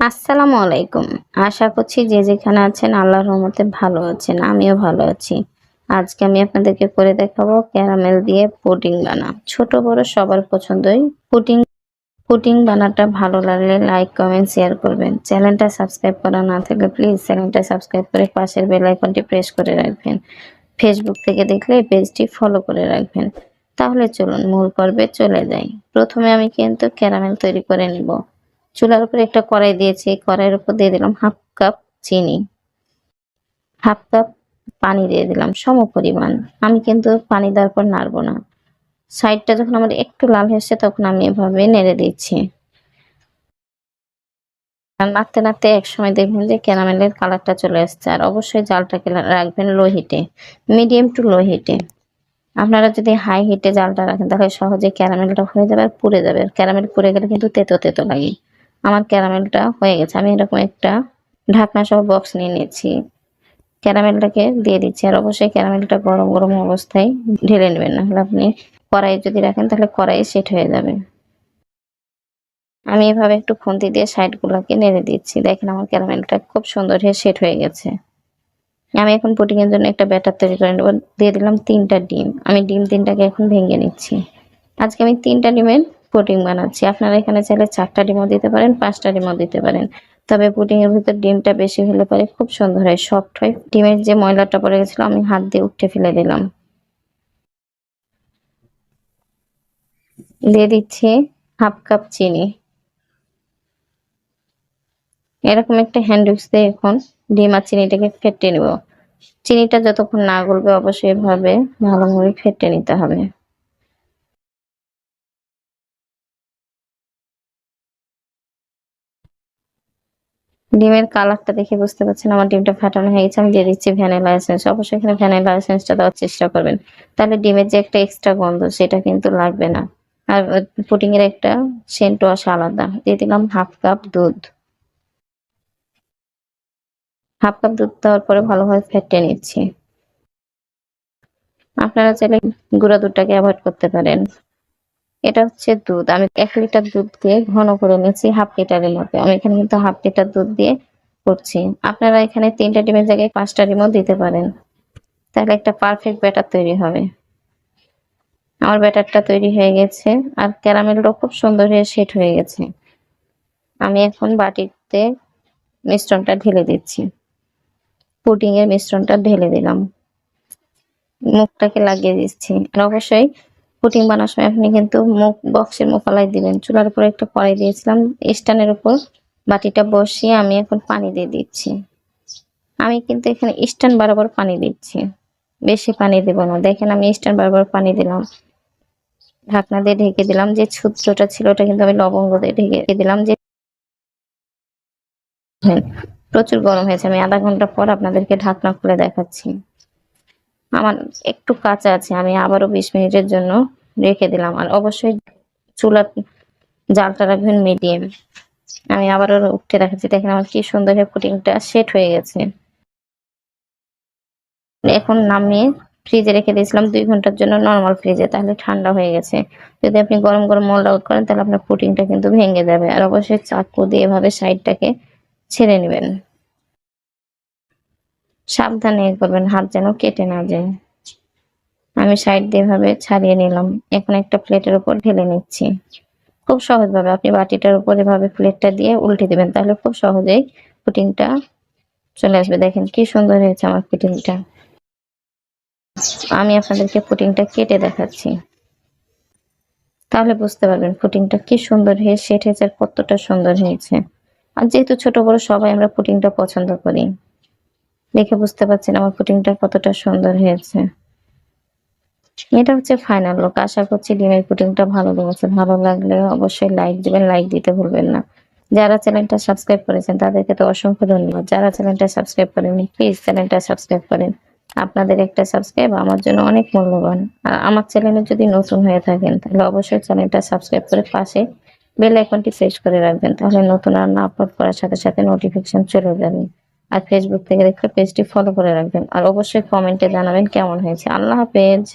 আসসালামু আলাইকুম। আশা করছি যে যেখানে আছেন আল্লাহর রহমতে ভালো আছেন, আমিও ভালো আছি। আজকে আমি আপনাদেরকে করে দেখাবো ক্যারামেল দিয়ে পুডিং বানা। ছোট, বড়, সবার পছন্দই পুডিং। পুডিং বানাটা ভালো লাগলে লাইক, কমেন্ট, শেয়ার করবেন। চ্যানেলটা সাবস্ক্রাইব করা না থাকলে প্লিজ চ্যানেলটা সাবস্ক্রাইব করে পাশের বেল আইকনটি প্রেস করে রাখবেন। ফেসবুক থেকে দেখলে পেজটি ফলো করে রাখবেন। তাহলে চলুন, মূল পর্বে চলে যাই। প্রথমে আমি কিন্তু ক্যারামেল তৈরি করে নেব। চুলার উপরে একটা কড়াই দিয়েছি কড়াইয়ের উপর দিয়ে দিলাম হাফ কাপ চিনি, হাফ কাপ পানি দিয়ে দিলাম সম পরিমাণ আমি কিন্তু পানি দেওয়ার পর নাড়বো না। সাইডটা যখন আমার একটু লাল হয়েছে তখন আমি এভাবে নেড়ে দিচ্ছি। আর নাড়তে নাড়তে এক সময় দেখবেন যে ক্যারামেলের কালারটা চলে আসছে, আর অবশ্যই জালটাকে রাখবেন লো হিটে, মিডিয়াম টু লো হিটে। আপনারা যদি হাই হিটে জালটা রাখেন, তাহলে সহজে ক্যারামেলটা হয়ে যাবে আর পুড়ে যাবে। ক্যারামেল পুড়ে গেলে কিন্তু তেতো তেতো লাগে। আমার ক্যারামেলটা হয়ে গেছে। আমি এরকম একটা ঢাকনা সহ বক্স নিয়ে নিয়েছি। ক্যারামেলটাকে দিয়ে দিচ্ছি আর অবশ্যই ক্যারামেলটা গরম গরম অবস্থায় ঢেলে নেবেন। না আপনি কড়াই যদি রাখেন তাহলে কড়াই সেট হয়ে যাবে। আমি এভাবে একটু খুন্তি দিয়ে সাইডগুলোকে নেড়ে দিচ্ছি। দেখেন আমার ক্যারামেলটা খুব সুন্দর হয়ে সেট হয়ে গেছে। আমি এখন পুটিংয়ের জন্য একটা ব্যাটার তৈরি করে নেব। দিয়ে দিলাম তিনটা ডিম। আমি ডিম তিনটাকে এখন ভেঙে নিচ্ছি। আজকে আমি তিনটা ডিমের পুডিং বানাচ্ছি। আপনারা এখানে চাইলে চারটা ডিমও দিতে পারেন, পাঁচটা ডিমও দিতে পারেন। তবে পুডিং এর ভিতর ডিমটা বেশি হলে পরে খুব সুন্দর হয় সফট হয়। ডিমের যে ময়লাটা পড়ে গেছিল, আমি হাত দিয়ে উঠে ফেলে দিলাম। দিয়ে দিচ্ছি হাফ কাপ চিনি। এরকম একটা হ্যান্ড উইক্স দিয়ে এখন ডিম আর চিনিটাকে ফেটে নেব। চিনিটা যতক্ষণ না গলবে, অবশ্যই এভাবে ভালোভাবে ফেটে নিতে হবে। ডিমের কালারটা দেখে বুঝতে পারছেন, আমার ডিমটা ফাটানো হয়ে গেছে, আমি দিয়ে দিচ্ছি ভ্যানিলা এসেন্স। অবশ্যই এখানে ভ্যানিলা এসেন্সটা দেওয়ার চেষ্টা করবেন। তাহলে ডিমের যে একটা এক্সট্রা গন্ধ, সেটা কিন্তু লাগবে না। আর পুডিং এর একটা সেন্টও আসে আলাদা। দিয়ে দিলাম হাফ কাপ দুধ। হাফ কাপ দুধ দেওয়ার পরে ভালোভাবে ফেটে নিচ্ছি। আপনারা চাইলে গুঁড়া দুধটাকে অ্যাভয়েড করতে পারেন। এটা হচ্ছে দুধ। আমি এক লিটার দুধ দিয়ে ঘন করে নিয়েছি হাফ লিটারের মতো আমি এখানে কিন্তু হাফ লিটার দুধ দিয়ে করছি। আপনারা এখানে তিনটা ডিমের জায়গায় পাঁচটা ডিমও দিতে পারেন। তাহলে একটা পারফেক্ট ব্যাটার তৈরি হবে। আমার ব্যাটারটা তৈরি হয়ে গেছে, আর ক্যারামেলটাও খুব সুন্দর হয়ে সেট হয়ে গেছে। আমি এখন বাটিতে মিশ্রণটা ঢেলে দিচ্ছি। পুডিংয়ের মিশ্রণটা ঢেলে দিলাম। মুখটাকে লাগিয়ে দিচ্ছি। আর অবশ্যই পুটিং বানার সময় আপনি কিন্তু মুখ বক্সের মুখালাই দিবেন। চুলার উপরে একটা কড়াই দিয়েছিলাম, স্ট্যান্ডের উপর। বাটিটা বসিয়ে আমি এখন পানি দিয়ে দিচ্ছি। আমি কিন্তু এখানে স্ট্যান্ড বরাবর পানি দিচ্ছি। বেশি পানি দেব না। দেখেন আমি স্ট্যান্ড বরাবর পানি দিলাম। ঢাকনা দিয়ে ঢেকে দিলাম যে ছুত্রটা ছিল, ওটা কিন্তু আমি লবঙ্গ দিয়ে ঢেকে দিলাম যে প্রচুর গরম হয়েছে। আমি আধা ঘণ্টা পর আপনাদেরকে ঢাকনা খুলে দেখাচ্ছি। আমার একটু কাঁচা আছে, আমি আবারও বিশ মিনিটের জন্য রেখে দিলাম। আর অবশ্যই চুলার জালটা রাখবেন মিডিয়াম আমি আবারও উঠে দেখাচ্ছি, দেখেন আমার কি সুন্দর পুটিংটা সেট হয়ে গেছে। এখন নামিয়ে ফ্রিজে রেখে দিয়েছিলাম দুই ঘণ্টার জন্য নর্মাল ফ্রিজে তাহলে ঠান্ডা হয়ে গেছে। যদি আপনি গরম গরম মোল্ড আউট করেন, তাহলে আপনার পুটিংটা কিন্তু ভেঙে যাবে। আর অবশ্যই চাকু দিয়ে এভাবে সাইডটাকে ছেড়ে নেবেন। সাবধানে করবেন, হাত যেন কেটে না যায়। আমি সাইড দিয়ে ভাবে ছাড়িয়ে নিলাম। এখন একটা প্লেটের উপর ঢেলে নিচ্ছি। খুব সহজভাবে আপনি বাটিটার উপর এভাবে প্লেটটা দিয়ে উল্টে দিবেন, তাহলে খুব সহজেই পুটিংটা চলে আসবে। দেখেন কি সুন্দর হয়েছে আমার পুটিংটা। আমি আপনাদেরকে পুটিংটা কেটে দেখাচ্ছি। তাহলে বুঝতে পারবেন পুটিংটা কি সুন্দর হয়ে সেট হয়েছে আর কতটা সুন্দর হয়েছে। আর যেহেতু ছোট বড় সবাই আমরা পুটিংটা পছন্দ করি। দেখে বুঝতে পারছেন আমার পুটিংটা কতটা সুন্দর হয়েছে। এটা হচ্ছে ফাইনাল লুক আশা করছি ডিমের পুটিংটা ভালো লেগেছে। ভালো লাগলে অবশ্যই লাইক দিবেন লাইক দিতে ভুলবেন না। যারা চ্যানেলটা সাবস্ক্রাইব করেছেন, তাদেরকে তো অসংখ্য ধন্যবাদ। যারা চ্যানেলটা সাবস্ক্রাইব করেননি প্লিজ চ্যানেলটা সাবস্ক্রাইব করেন। আপনাদের একটা সাবস্ক্রাইব আমার জন্য অনেক মূল্যবান। আর আমার চ্যানেলে যদি নতুন হয়ে থাকেন, তাহলে অবশ্যই চ্যানেলটা সাবস্ক্রাইব করে পাশে বেল আইকনটি প্রেস করে রাখবেন। তাহলে নতুন রান্না আপলোড করার সাথে সাথে নোটিফিকেশন চলে যাবে। আর ফেসবুক থেকে দেখলে পেজটি ফলো করে রাখবেন। আর অবশ্যই কমেন্টে জানাবেন কেমন হয়েছে। আল্লাহ হাফেজ।